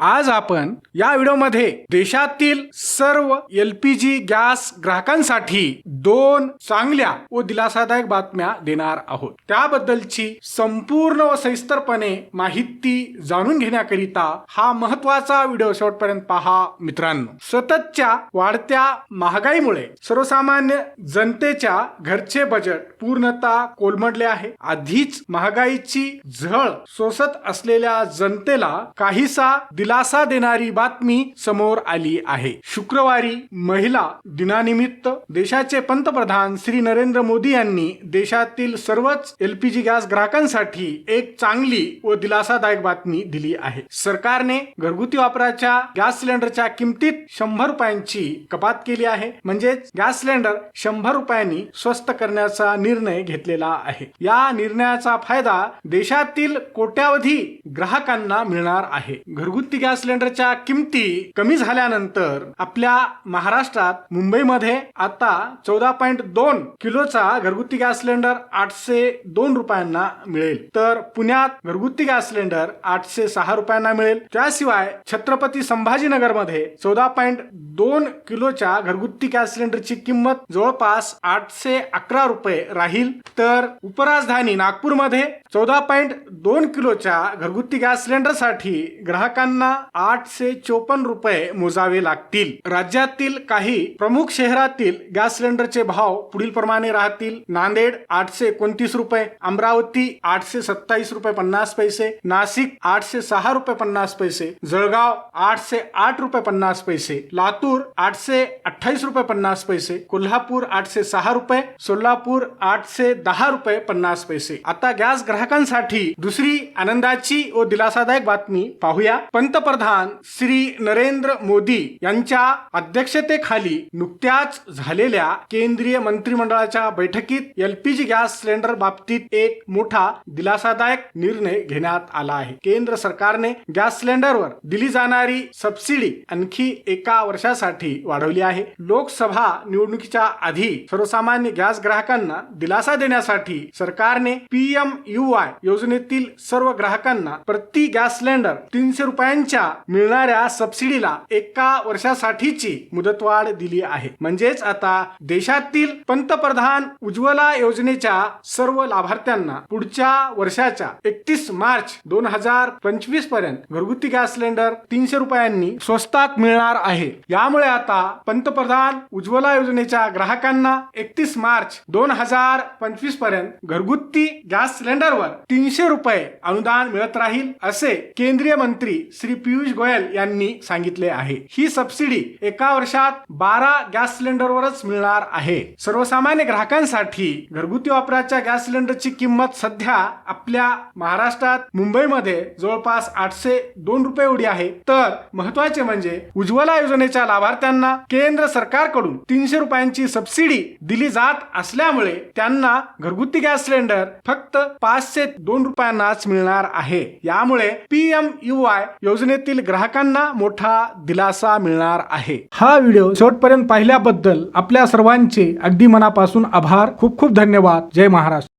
आज आपण या व्हिडिओमध्ये देशातील सर्व एल पी जी गॅस ग्राहकांसाठी दोन चांगल्या व दिलासादायक बातम्या देणार आहोत. त्याबद्दलची संपूर्ण व सविस्तरपणे माहिती जाणून घेण्याकरिता हा महत्त्वाचा व्हिडिओ शेवटपर्यंत पहा मित्रांनो. सततच्या वाढत्या महागाईमुळे सर्वसामान्य जनतेच्या घरचे बजेट पूर्णतः कोलमडले आहे. आधीच महागाईची झळ सोसत असलेल्या जनतेला काहीसा दिलासा देणारी बातमी समोर आली आहे. शुक्रवारी महिला दिनानिमित्त देशाचे पंतप्रधान श्री नरेंद्र मोदी यांनी देशातील सर्वच एलपीजी गॅस ग्राहकांसाठी एक चांगली व दिलासादायक बातमी दिली आहे. सरकारने घरगुती वापराच्या गॅस सिलेंडरच्या किमतीत शंभर रुपयांची कपात केली आहे. म्हणजेच गॅस सिलेंडर शंभर रुपयांनी स्वस्त करण्याचा निर्णय घेतलेला आहे. या निर्णयाचा फायदा देशातील कोट्यावधी ग्राहकांना मिळणार आहे. घरगुती गॅस सिलेंडरच्या किमती कमी झाल्यानंतर आपल्या महाराष्ट्रात मुंबईमध्ये आता चौदा पॉईंट दोन किलोचा घरगुती गॅस सिलेंडर आठशे दोन रुपयांना मिळेल. तर पुण्यात घरगुती गॅस सिलेंडर आठशे सहा रुपयांना मिळेल. त्याशिवाय छत्रपती संभाजीनगरमध्ये चौदा पॉईंट दोन किलोच्या घरगुती गॅस सिलेंडरची किंमत जवळपास आठशे अकरा रुपये राहील. तर उपराजधानी नागपूरमध्ये चौदा पॉईंट दोन किलोच्या घरगुती गॅस सिलेंडरसाठी ग्राहकांना आठशे चोपन्न रुपये मोजावे लागतील. राज्यातील काही प्रमुख शहरातील गॅस सिलेंडरचे भाव पुढील प्रमाणे राहतील. नांदेड आठशे एकोणतीस रुपये अमरावती आठशे सत्तावीस रुपये पन्नास पैसे नाशिक आठशे सहा रुपये पन्नास पैसे जळगाव आठशे आठ रुपये पन्नास पैसे लातूर आठशे अठ्ठावीस रुपये पन्नास पैसे कोल्हापूर आठशे सहा रुपये सोलापूर आठशे दहा रुपये पन्नास पैसे. आता गॅस ग्राहकांसाठी दुसरी आनंदाची व दिलासादायक बातमी पाहूया. पंतप्रधान श्री नरेंद्र मोदी यांच्या अध्यक्षतेखाली नुकत्याच झालेल्या केंद्रीय मंत्रिमंडळाच्या बैठकीत एलपीजी गॅस सिलेंडर बाबतीत एक मोठा दिलासादायक निर्णय घेण्यात आला आहे. केंद्र सरकारने गॅस सिलेंडरवर दिली जाणारी सबसिडी आणखी एका वर्षासाठी वाढवली आहे. लोकसभा निवडणुकीच्या आधी सर्वसामान्य गॅस ग्राहकांना दिलासा देण्यासाठी सरकारने पीएम यू आय योजनेतील सर्व ग्राहकांना प्रति गॅस सिलेंडर तीनशे रुपयांच्या मिळणाऱ्या सबसिडीला एका वर्षासाठीची मुदतवाढ दिली आहे. म्हणजेच आता देशातील पंतप्रधान उज्ज्वला योजनेच्या सर्व लाभार्थ्यांना पुढच्या वर्षाच्या एकतीस मार्च दोन हजार पंचवीसपर्यंत घरगुती गॅस सिलेंडर तीनशे रुपयांनी स्वस्तात मिळणार आहे. यामुळे आता पंतप्रधान उज्ज्वला योजनेच्या ग्राहकांना एकतीस मार्च दोन हजार पंचवीसपर्यंत घरगुती गॅस सिलेंडरवर तीनशे रुपये अनुदान मिळत राहील असे केंद्रीय मंत्री श्री पियुष गोयल यांनी सांगितले आहे. ही सबसिडी एका वर्षात बारा गॅस सिलेंडरवरच मिळणार आहे. सर्वसामान्य ग्राहकांसाठी घरगुती वापराच्या गॅस सिलेंडरची किंमत सध्या आपल्या महाराष्ट्रात मुंबईमध्ये जवळपास आठशे दोन रुपये एवढी आहे. तर महत्त्वाचे म्हणजे उज्ज्वला योजनेच्या लाभार्थ्यांना केंद्र सरकारकडून तीनशे रुपयांची सबसिडी दिली जात असल्यामुळे त्यांना घरगुती गॅस सिलेंडर फक्त पाचशे दोन रुपयांनाच मिळणार आहे. यामुळे पीएम यू आय योजनेतील ग्राहकांना मोठा दिलासा मिळणार आहे. हा व्हिडिओ शेवटपर्यंत पाहिल्याबद्दल आपल्या सर्वांचे अगदी मनापासून आभार. खूप खूप धन्यवाद. जय महाराष्ट्र.